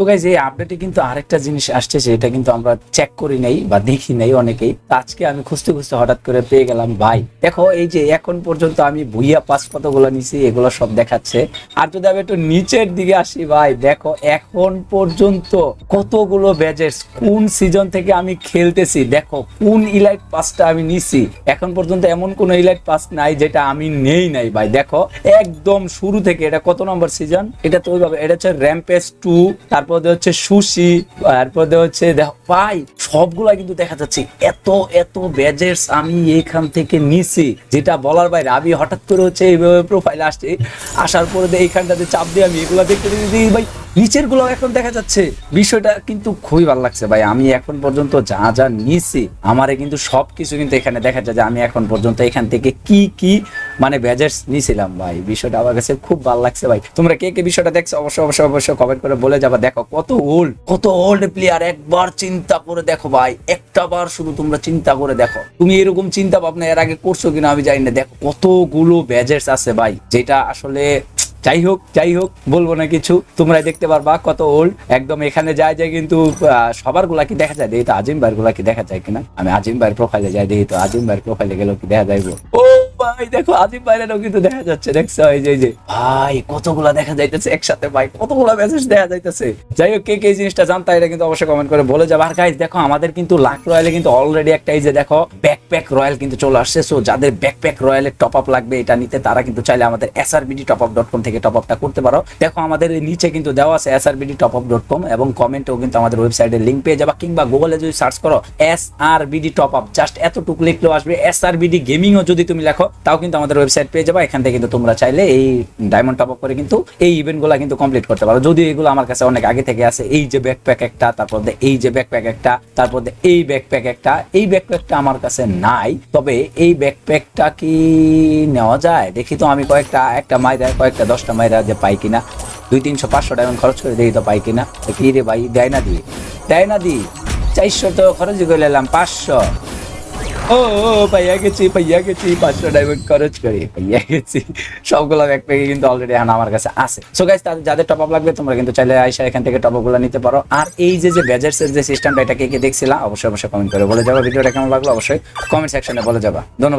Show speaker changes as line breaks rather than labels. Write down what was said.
তো গাইজ এই আপডেটে কিন্তু আরেকটা জিনিস আসছে সেটা কিন্তু আমরা চেক করি নাই বা দেখি নাই অনেকেই। আজকে আমি খুঁজতে খুঁজতে হঠাৎ করে পেয়ে গেলাম, ভাই, দেখো, এই যে এখন পর্যন্ত আমি ভুইয়া পাস কতগুলো নিছি, এগুলো সব দেখাচ্ছে। আর যদি আমি একটু নিচের দিকে আসি, ভাই, দেখো, এখন পর্যন্ত কতগুলো ব্যাজেস কোন সিজন থেকে আমি খেলতেছি, দেখো, কোন ইলাইট পাসটা আমি নিছি। এখন পর্যন্ত এমন কোন ইলাইট পাস নাই যেটা আমি নেই নাই, ভাই, দেখো। একদম শুরু থেকে, এটা কত নম্বর সিজন এটা তো ওইভাবে, এটা হচ্ছে র্যাম্পেস টু তারপর দিয়ে হচ্ছে সুশি, তারপর হচ্ছে ভাই সবগুলা কিন্তু দেখা যাচ্ছে এত এত ব্যাজেস আমি এখান থেকে নিছি, যেটা বলার বাইরে। আমি হঠাৎ করে হচ্ছে এইভাবে প্রোফাইল আসছে, আসার পরে এইখানটাতে চাপ দিয়ে আমি এগুলা দেখতে দেখতে ভাই নিচেরগুলো এখন দেখা যাচ্ছে। বিষয়টা কিন্তু খুবই ভালো লাগছে, ভাই, আমি এখন পর্যন্ত যা যা নিছি, আমারে কিন্তু সবকিছু কিন্তু এখানে দেখা যায় যে আমি এখন পর্যন্ত এখান থেকে কি কি মানে ব্যাজেস নিয়েছিলাম ভাই। বিষয়টা আমার কাছে খুব ভালো লাগছে ভাই। তোমরা কে কে বিষয়টা দেখছ অবশ্যই অবশ্যই অবশ্যই কমেন্ট করে বলে যাবা। দেখো, কত ওল্ড কত ওল্ড প্লেয়ার একবার চিন্তা করে দেখো ভাই। একটা বার শুধু তোমরা চিন্তা করে দেখো। তুমি এরকম চিন্তা ভাবনা এর আগে করছ কিনা আমি জানি না। দেখো, কতগুলো ব্যাজেস আছে ভাই, যেটা আসলে যাই হোক যাই হোক, বলব না কিছু। তোমরা দেখতে পারবা কত ওল্ড একদম এখানে যায় যায় কিন্তু সবারগুলা কি দেখা যায়? দেখি তো আজিম ভাইয়েরগুলা কি দেখা যায় কিনা? আমি আজিম ভাইয়ের প্রোফাইলে যাই দেখি তো আজিম ভাইয়ের প্রোফাইলে গেলেও কি দেখা যাইবো? ও ভাই, দেখো, আজিম ভাইয়েরও কিন্তু দেখা যাচ্ছে। দেখছ, এই যে যে, ভাই, কতগুলা দেখা যাইতেছে একসাথে, ভাই, কতগুলা মেসেজ দেখা যাইতেছে। যাই হোক, কে কে জিনিসটা জানতা, এটা কিন্তু অবশ্যই কমেন্ট করে বলে যাবে। আর গাইজ দেখো, আমাদের কিন্তু লাখ রয়্যালে কিন্তু অলরেডি একটা এই যে, দেখো ব্যাকপ্যাক রয়্যাল কিন্তু চলে আসছে। সো যাদের ব্যাকপ্যাক রয়্যালের টপ আপ লাগবে, এটা নিতে তারা কিন্তু চাইলে আমাদের SRBD top up dot com থেকে টপ আপটা করতে পারো। দেখো, আমাদের নিচে কিন্তু দেওয়া আছে SRBD top up dot com এবং কমেন্টেও কিন্তু আমাদের ওয়েবসাইটের লিঙ্ক পেয়ে যাবা। কিংবা গুগলে যদি সার্চ করো S R BD top up just এতটুকু লিখলেও আসবে। এস আর বিডি গেমিংও যদি তুমি লেখো তাও কিন্তু আমাদের ওয়েবসাইট পেয়ে যাবা। এখান থেকে কিন্তু তোমরা চাইলে এই ডায়মন্ড টপ আপ করে কিন্তু এই ইভেন্টগুলো কিন্তু কমপ্লিট করতে পারো। যদি এগুলো আমার কাছে অনেক আগে থেকে আছে, এই যে ব্যাকপ্যাক একটা, তারপর এই যে ব্যাকপ্যাক একটা, তারপর এই ব্যাকপ্যাক একটা, এই ব্যাকপ্যাকটা আমার কাছে নাই। তবে এই ব্যাকপ্যাকটা কি নেওয়া যায়? দেখি তো আমি কয়েকটা, একটা মাইরা, কয়েকটা দশটা মাইরা যে পাই কিনা। দুই তিনশো পাঁচশো ডায়মন্ড খরচ করে দেখি তো পাই কিনা। কি রে ভাই, দেয় না দি, দেয় না দি। চারশো তো খরচ করে নিলাম, পাঁচশো। ও পাইয়া গেছি পাইয়া গেছি, পাঁচশো ডায়মন্ড খরচ করি, পাইয়া গেছি। সবগুলো ব্যাকপ্যাকে কিন্তু অলরেডি এখন আমার কাছে আছে। সো গাইস তাদের যাদের টপ আপ লাগবে, তোমরা কিন্তু চাইলে আইসা এখান থেকে টপ আপগুলো নিতে পারো। আর এই যে যে ব্যাজার্স এর যে সিস্টেমটা এটা কে কে দেখছিলাম অবশ্যই অবশ্যই কমেন্ট করে বলে যাব। ভিডিওটা কেমন লাগল, অবশ্যই কমেন্ট সেকশনে বলে যাবা। ধন্যবাদ।